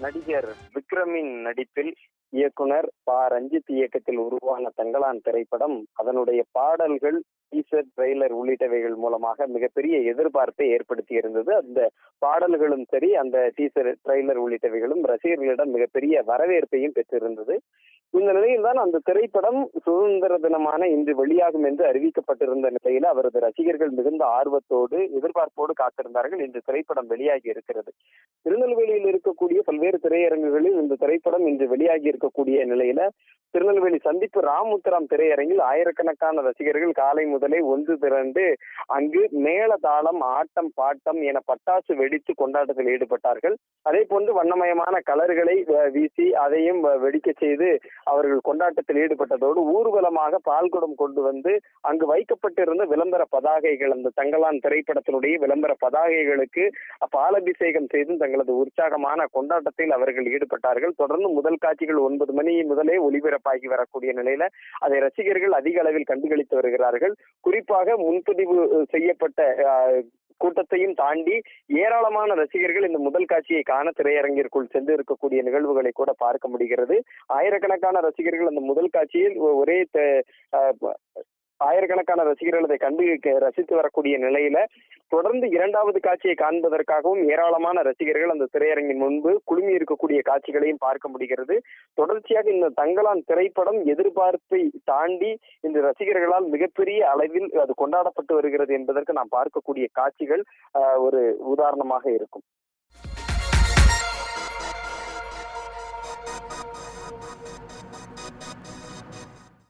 நடிகர் விக்ரமின் நடிப்பில் இயக்குனர் ப. ரஞ்சித் இயக்கத்தில் உருவான தங்களான் திரைப்படம். அதனுடைய பாடல்கள் டீசர் ட்ரெய்லர் உள்ளிட்டவைகள் மூலமாக மிகப்பெரிய எதிர்பார்ப்பை ஏற்படுத்தி இருந்தது. அந்த பாடல்களும் சரி அந்த டீசர் ட்ரெய்லர் உள்ளிட்டவைகளும் ரசிகர்களிடம் மிகப்பெரிய வரவேற்பையும் பெற்றிருந்தது. இந்த நிலையில் தான் அந்த திரைப்படம் சுதந்திர தினமான இன்று வெளியாகும் என்று அறிவிக்கப்பட்டிருந்த நிலையில் அவரது ரசிகர்கள் மிகுந்த ஆர்வத்தோடு எதிர்பார்ப்போடு காத்திருந்தார்கள். இன்று திரைப்படம் வெளியாகி இருக்கிறது. திருநெல்வேலியில் இருக்கக்கூடிய பல்வேறு திரையரங்குகளில் இந்த திரைப்படம் இன்று வெளியாகி இருக்கக்கூடிய நிலையில திருநெல்வேலி சந்திப்பு ராமுத்திராம் திரையரங்கில் ஆயிரக்கணக்கான ரசிகர்கள் காலை முதலே ஒன்று திரண்டு அங்கு மேள தாளம் ஆட்டம் பாட்டம் என பட்டாசு வெடித்து கொண்டாட்டத்தில் ஈடுபட்டார்கள். அதே போன்று வண்ணமயமான கலர்களை வீசி அதையும் வெடிக்க செய்து அவர்கள் கொண்டாட்டத்தில் ஈடுபட்டதோடு ஊர்வலமாக பால்குடம் கொண்டு வந்து அங்கு வைக்கப்பட்டிருந்த விளம்பர பதாகைகள் அந்த தங்களான் திரைப்படத்தினுடைய விளம்பர பதாகைகளுக்கு பாலபிஷேகம் செய்து தங்களது உற்சாகமான கொண்டாட்டத்தில் அவர்கள் ஈடுபட்டார்கள். தொடர்ந்து முதல் காட்சிகள் ஒன்பது மணி முதலே ஒளிபரப்பாகி வரக்கூடிய நிலையில அதை ரசிகர்கள் அதிக அளவில் கண்டுகளித்து வருகிறார்கள். குறிப்பாக முன்பதிவு செய்யப்பட்ட அஹ், கூட்டத்தையும் தாண்டி ஏராளமான ரசிகர்கள் இந்த முதல் காட்சியை காண திரையரங்கிற்குள் சென்று இருக்கக்கூடிய நிகழ்வுகளை கூட பார்க்க முடிகிறது. ஆயிரக்கணக்கான ரசிகர்கள் அந்த முதல் காட்சியில் ஒரே ஆயிரக்கணக்கான ரசிகர்கள் அதை கண்டு ரசித்து வரக்கூடிய நிலையில தொடர்ந்து இரண்டாவது காட்சியை காண்பதற்காகவும் ஏராளமான ரசிகர்கள் அந்த திரையரங்கின் முன்பு குழுமி இருக்கக்கூடிய காட்சிகளையும் பார்க்க முடிகிறது. தொடர்ச்சியாக இந்த தங்கலான் திரைப்படம் எதிர்பார்ப்பை தாண்டி இந்த ரசிகர்களால் மிகப்பெரிய அளவில் அது கொண்டாடப்பட்டு வருகிறது என்பதற்கு நாம் பார்க்கக்கூடிய காட்சிகள் ஆஹ், ஒரு உதாரணமாக இருக்கும்.